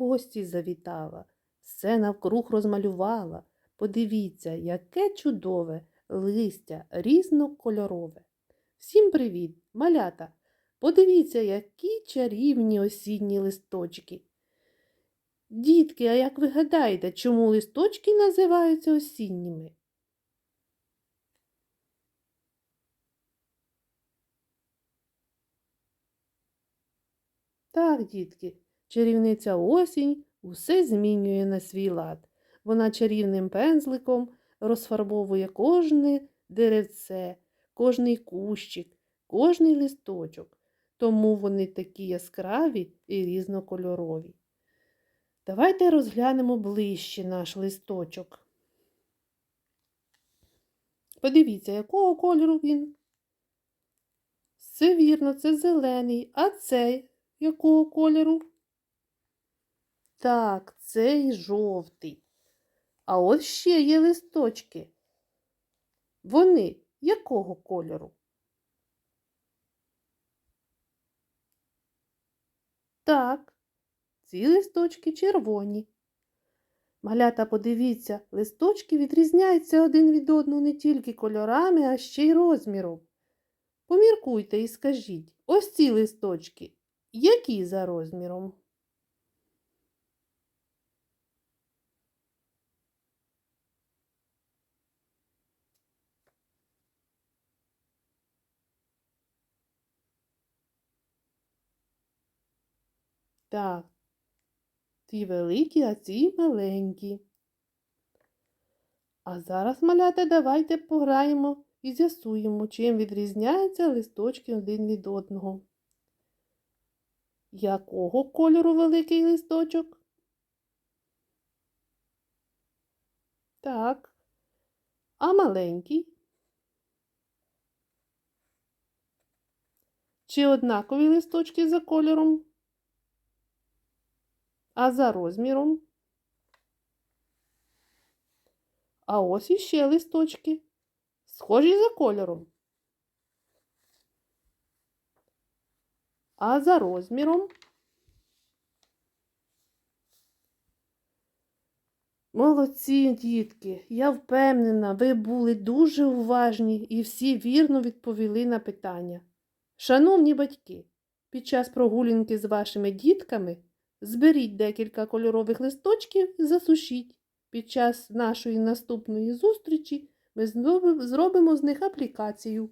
гості завітала, все навкруг розмалювала. Подивіться, яке чудове листя різнокольорове. Всім привіт, малята! Подивіться, які чарівні осінні листочки. Дітки, а як ви гадаєте, чому листочки називаються осінніми? Так, дітки, чарівниця осінь усе змінює на свій лад. Вона чарівним пензликом розфарбовує кожне деревце, кожний кущик, кожний листочок. Тому вони такі яскраві і різнокольорові. Давайте розглянемо ближче наш листочок. Подивіться, якого кольору він. Все вірно, це зелений, а цей якого кольору? Так, цей жовтий. А ось ще є листочки. Вони якого кольору? Так, ці листочки червоні. Малята, подивіться, листочки відрізняються один від одного не тільки кольорами, а ще й розміром. Поміркуйте і скажіть, ось ці листочки, які за розміром? Так, ті великі, а ці маленькі. А зараз, малята, давайте пограємо і з'ясуємо, чим відрізняються листочки один від одного. Якого кольору великий листочок? Так. А маленький? Чи однакові листочки за кольором? А за розміром? А ось іще листочки. Схожі за кольором. А за розміром? Молодці, дітки, я впевнена, ви були дуже уважні і всі вірно відповіли на питання. Шановні батьки, під час прогулянки з вашими дітками зберіть декілька кольорових листочків і засушіть. Під час нашої наступної зустрічі ми знову зробимо з них аплікацію.